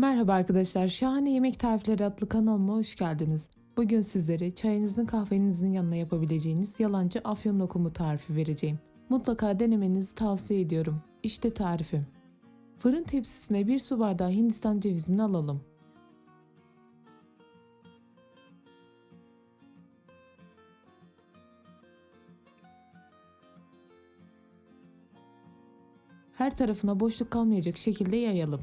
Merhaba arkadaşlar, Şahane Yemek Tarifleri adlı kanalıma hoş geldiniz. Bugün sizlere çayınızın kahvenizin yanına yapabileceğiniz yalancı afyon lokumu tarifi vereceğim. Mutlaka denemenizi tavsiye ediyorum. İşte tarifim. Fırın tepsisine bir su bardağı hindistan cevizini alalım. Her tarafına boşluk kalmayacak şekilde yayalım.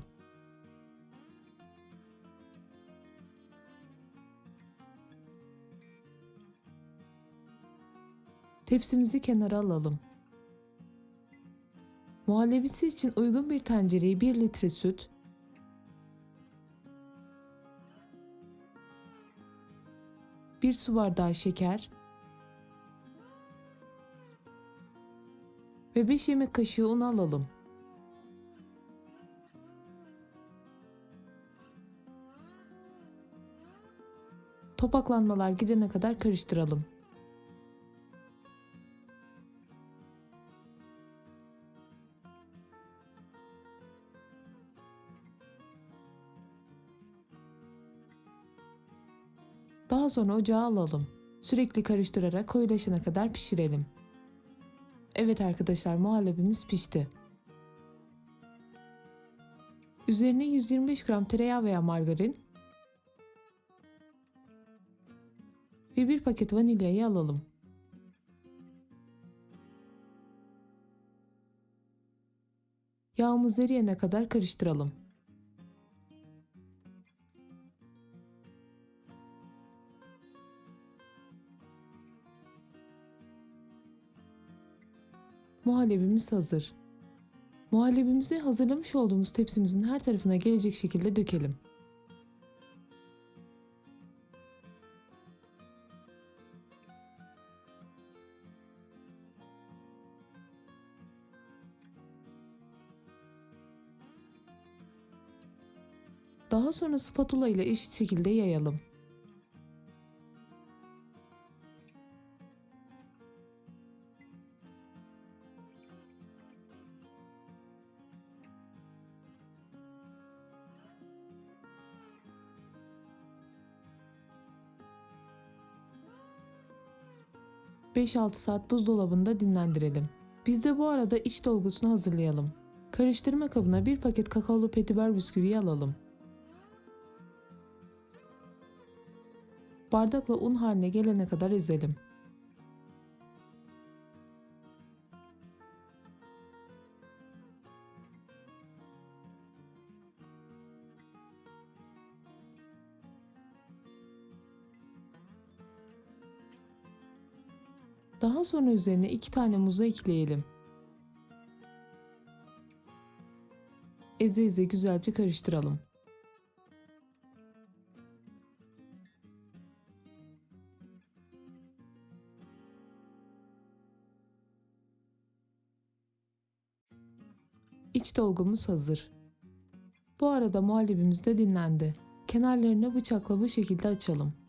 Tepsimizi kenara alalım. Muhallebisi için uygun bir tencereye 1 litre süt, bir su bardağı şeker ve 5 yemek kaşığı un alalım. Topaklanmalar gidene kadar karıştıralım. Daha sonra ocağa alalım. Sürekli karıştırarak koyulaşana kadar pişirelim. Evet arkadaşlar muhallebimiz pişti. Üzerine 125 gram tereyağı veya margarin ve bir paket vanilyayı alalım. Yağımız eriyene kadar karıştıralım. Muhallebimiz hazır. Muhallebimizi hazırlamış olduğumuz tepsimizin her tarafına gelecek şekilde dökelim. Daha sonra spatula ile eşit şekilde yayalım. ...5-6 saat buzdolabında dinlendirelim. Biz de bu arada iç dolgusunu hazırlayalım. Karıştırma kabına bir paket kakaolu petibör bisküvi alalım. Bardakla un haline gelene kadar ezelim. Daha sonra üzerine iki tane muzu ekleyelim. Eze eze güzelce karıştıralım. İç dolgumuz hazır. Bu arada muhallebimiz de dinlendi. Kenarlarını bıçakla bu şekilde açalım.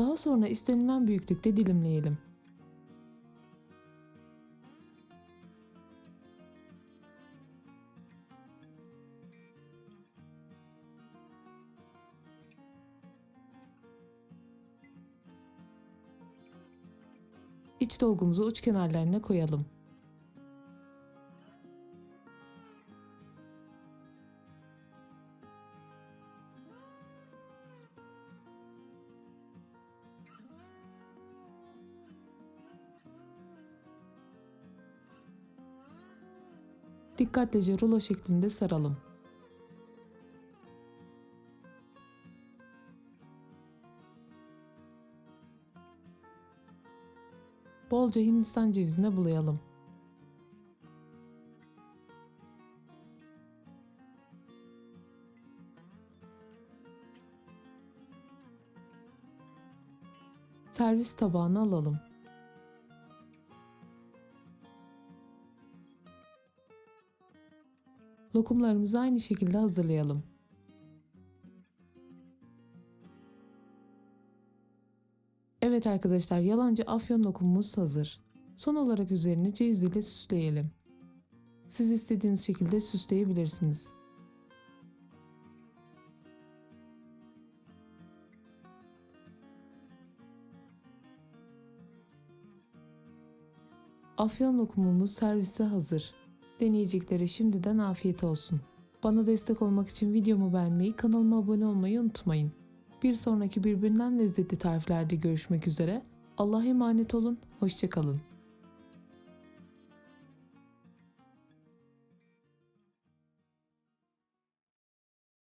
Daha sonra istenilen büyüklükte dilimleyelim. İç dolgumuzu uç kenarlarına koyalım. Dikkatlice rulo şeklinde saralım. Bolca hindistan cevizine bulayalım. Servis tabağına alalım. Lokumlarımızı aynı şekilde hazırlayalım. Evet arkadaşlar yalancı afyon lokumumuz hazır. Son olarak üzerini ceviz ile süsleyelim. Siz istediğiniz şekilde süsleyebilirsiniz. Afyon lokumumuz servise hazır. Deneyeceklere şimdiden afiyet olsun. Bana destek olmak için videomu beğenmeyi, kanalıma abone olmayı unutmayın. Bir sonraki birbirinden lezzetli tariflerde görüşmek üzere. Allah'a emanet olun, hoşçakalın.